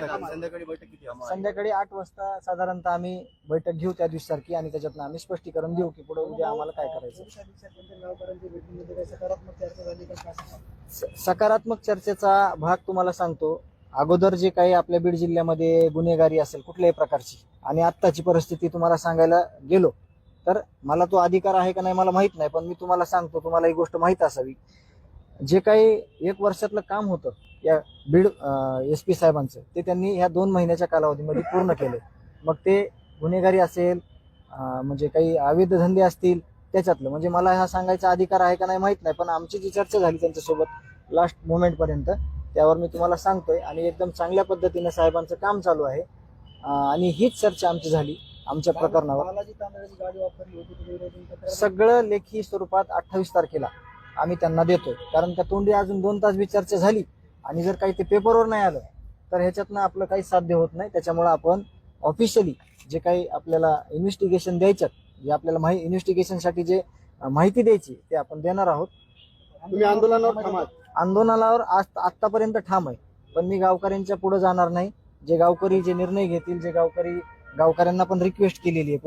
संध्याकाळी बैठक किती संध्याकाळी आठ वाजता साधारणतः आम्ही बैठक घेऊ त्या दिवशी सारखी आणि त्याच्यातनं आम्ही स्पष्टीकरण देऊ की पुढे उद्या आम्हाला काय करायचं. सकारात्मक चर्चेचा भाग तुम्हाला सांगतो. अगोदर जे काही आपल्या बीड जिल्ह्यामध्ये गुन्हेगारी असेल कुठल्याही प्रकारची आणि आत्ताची परिस्थिती तुम्हाला सांगायला गेलो तर मला तो अधिकार आहे का नाही मला माहीत नाही पण मी तुम्हाला सांगतो तुम्हाला ही गोष्ट माहीत असावी. जे काही एक वर्षातलं काम होतं या बीड एस पी साहेबांचं ते त्यांनी ह्या दोन महिन्याच्या कालावधीमध्ये पूर्ण केले. मग ते गुन्हेगारी असेल म्हणजे काही अवैध धंदे असतील त्याच्यातलं. म्हणजे मला हा सांगायचा अधिकार आहे का नाही माहीत नाही पण आमची जी चर्चा झाली त्यांच्यासोबत लास्ट मोमेंट पर्यंत त्यावर मी तुम्हाला सांगतोय. आणि एकदम चांगल्या पद्धतीने साहेबांचं काम चालू आहे. आणि हीच चर्चा आमची झाली आमच्या प्रकरणावर. सगळं लेखी स्वरूपात अठ्ठावीस तारखेला. आम्ही त्यांना देतोय. कारण त्या तोंडी अजून दोन तास बी चर्चा झाली आणि जर काही ते पेपरवर नाही आलं तर ह्याच्यातनं आपलं काही साध्य होत नाही. त्याच्यामुळे आपण ऑफिशियली जे काही आपल्याला इन्व्हेस्टिगेशन द्यायच्यात जे आपल्याला माहिती इन्व्हेस्टिगेशनसाठी जे माहिती द्यायची ते आपण देणार आहोत. तुम्ही आंदोलनावर आंदोलनावर आज आतापर्यंत ठाम आहे. पण मी गावकऱ्यांच्या पुढे जाणार नाही. जे गावकरी जे निर्णय घेतील जे गावकरी गावकऱ्यांना पण रिक्वेस्ट केलेली आहे